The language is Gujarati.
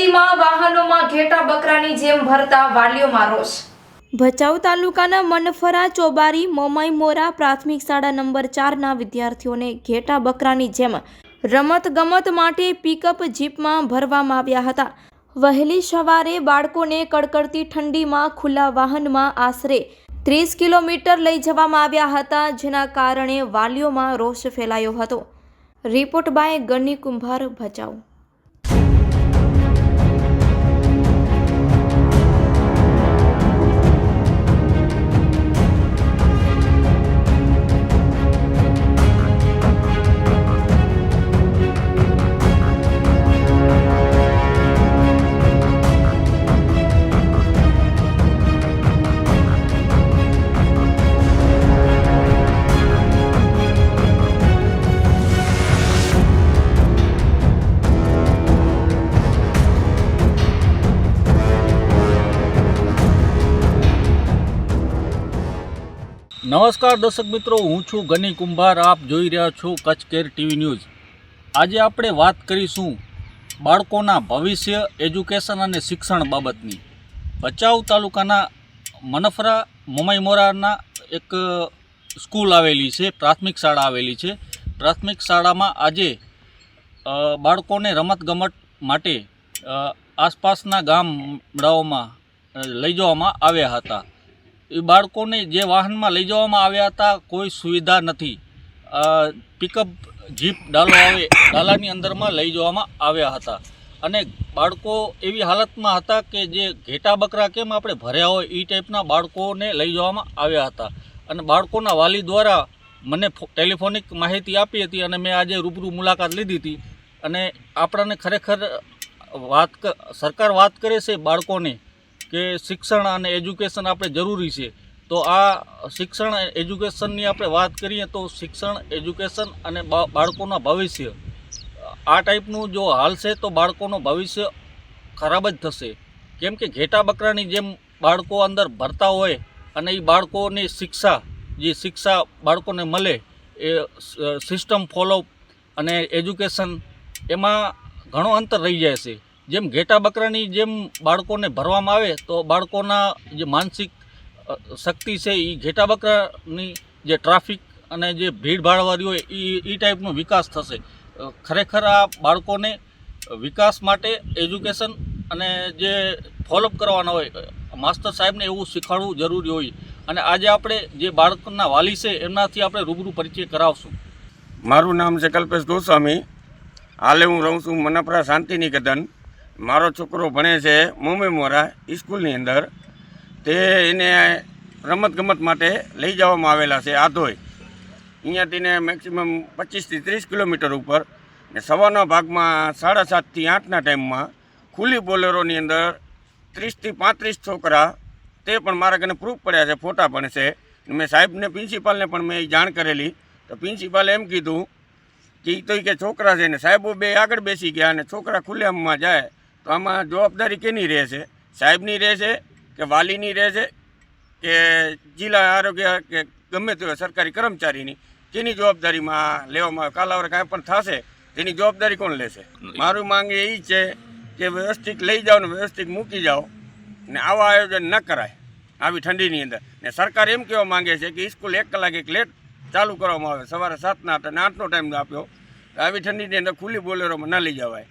ઠંડીમાં વાહનોમાં ઘેટા બકરાની જેમ ભરતા વાલીઓમાં રોષ. ભચાઉ તાલુકાના મનફરા, ચોબારી, મોમાઈ મોરા પ્રાથમિક શાળા નંબર ચારના વિદ્યાર્થીઓને ઘેટા બકરાની જેમ રમત ગમત માટે પિકઅપ જીપમાં ભરવામાં આવ્યા હતા. વહેલી સવારે બાળકોને કડકડતી ઠંડીમાં ખુલ્લા વાહનમાં આશરે ત્રીસ કિલોમીટર લઈ જવામાં આવ્યા હતા, જેના કારણે વાલીઓમાં રોષ ફેલાયો હતો. રિપોર્ટ બાય ગની કુંભાર, ભચાઉ. નમસ્કાર દર્શક મિત્રો, હું છું ગની કુંભાર. આપ જોઈ રહ્યા છો કચ્છ કેર ટીવી ન્યૂઝ. આજે આપણે વાત કરીશું બાળકોના ભવિષ્ય, એજ્યુકેશન અને શિક્ષણ બાબતની. ભચાઉ તાલુકાના મનફરા મોમાઈ મોરાના એક સ્કૂલ આવેલી છે, પ્રાથમિક શાળા આવેલી છે. પ્રાથમિક શાળામાં આજે બાળકોને રમતગમત માટે આસપાસના ગામડાઓમાં લઈ જવામાં આવ્યા હતા. એ બાળકોને જે વાહનમાં લઈ જવામાં આવ્યા હતા, કોઈ સુવિધા નથી. પિકઅપ જીપ ડાલો આવે, ડાલાની અંદરમાં લઈ જવામાં આવ્યા હતા. અને બાળકો એવી હાલતમાં હતા કે જે ઘેટા બકરા કેમ આપણે ભર્યા હોય એ ટાઈપના બાળકોને લઈ જવામાં આવ્યા હતા. અને બાળકોના વાલી દ્વારા મને ટેલિફોનિક માહિતી આપી હતી અને મેં આજે રૂબરૂ મુલાકાત લીધી હતી. અને આપણને ખરેખર વાત સરકાર વાત કરે છે બાળકોને કે શિક્ષણ અને એજ્યુકેશન આપણે જરૂરી છે. તો આ શિક્ષણ, એજ્યુકેશનની આપણે વાત કરીએ તો શિક્ષણ, એજ્યુકેશન અને બાળકોના ભવિષ્ય. આ ટાઈપનું જો હાલશે તો બાળકોનું ભવિષ્ય ખરાબ જ થશે. કેમ કે ઘેટા બકરાની જેમ બાળકો અંદર ભરતા હોય અને એ બાળકોની શિક્ષા, જે શિક્ષા બાળકોને મળે એ સિસ્ટમ ફોલો અને એજ્યુકેશન એમાં ઘણો અંતર રહી જાય છે. જેમ ઘેટા બકરાની જેમ બાળકોને ભરવામાં આવે, તો બાળકોના જે માનસિક શક્તિ છે એ ઘેટા બકરાની જે ટ્રાફિક અને જે ભીડભાડવાળી હોય એ એ ટાઈપનો વિકાસ થશે. ખરેખર આ બાળકોને વિકાસ માટે એજ્યુકેશન અને જે ફોલોઅપ કરવાના હોય માસ્ટર સાહેબને એવું શીખવાડવું જરૂરી હોય. અને આજે આપણે જે બાળકના વાલી છે, એમનાથી આપણે રૂબરૂ પરિચય કરાવશું. મારું નામ છે કલ્પેશ ગોસ્વામી. હાલે હું રહું છું મનપરા શાંતિનિકેતન. મારો છોકરો ભણે છે મુંબઈ મોરા સ્કૂલની અંદર. તે એને રમતગમત માટે લઈ જવામાં આવેલા છે આધોય. અહીંયાથી ને મેક્સિમમ પચીસથી ત્રીસ કિલોમીટર ઉપર ને સવારના ભાગમાં સાડા સાતથી આઠના ટાઈમમાં ખુલ્લી બોલેરોની અંદર ત્રીસથી પાંત્રીસ છોકરા તે પણ મારા કને પ્રૂફ પડ્યા છે, ફોટા પણ છે. મેં સાહેબને પ્રિન્સિપાલને પણ મેં જાણ કરેલી. તો પ્રિન્સિપાલે એમ કીધું કે એ તો કે છોકરા છે ને સાહેબો બે આગળ બેસી ગયા અને છોકરા ખુલ્લેઆમમાં જાય. આમાં જવાબદારી કેની રહેશે? સાહેબની રહેશે કે વાલીની રહેશે કે જિલ્લા આરોગ્ય કે ગમે તે સરકારી કર્મચારીની? કેની જવાબદારીમાં લેવામાં આવે? કાલાવરે કાંઈ પણ થશે? તેની જવાબદારી કોણ લેશે? મારું માંગ એ છે કે વ્યવસ્થિત લઈ જાઓ ને વ્યવસ્થિત મૂકી જાઓ ને આવા આયોજન ન કરાય આવી ઠંડીની અંદર. ને સરકાર એમ કહેવા માંગે છે કે સ્કૂલ એક કલાક એક લેટ ચાલુ કરવામાં આવે. સવારે સાતના આઠ અને આઠનો ટાઈમ આપ્યો. આવી ઠંડીની અંદર ખુલ્લી બોલેરોમાં ન લઈ જવાય.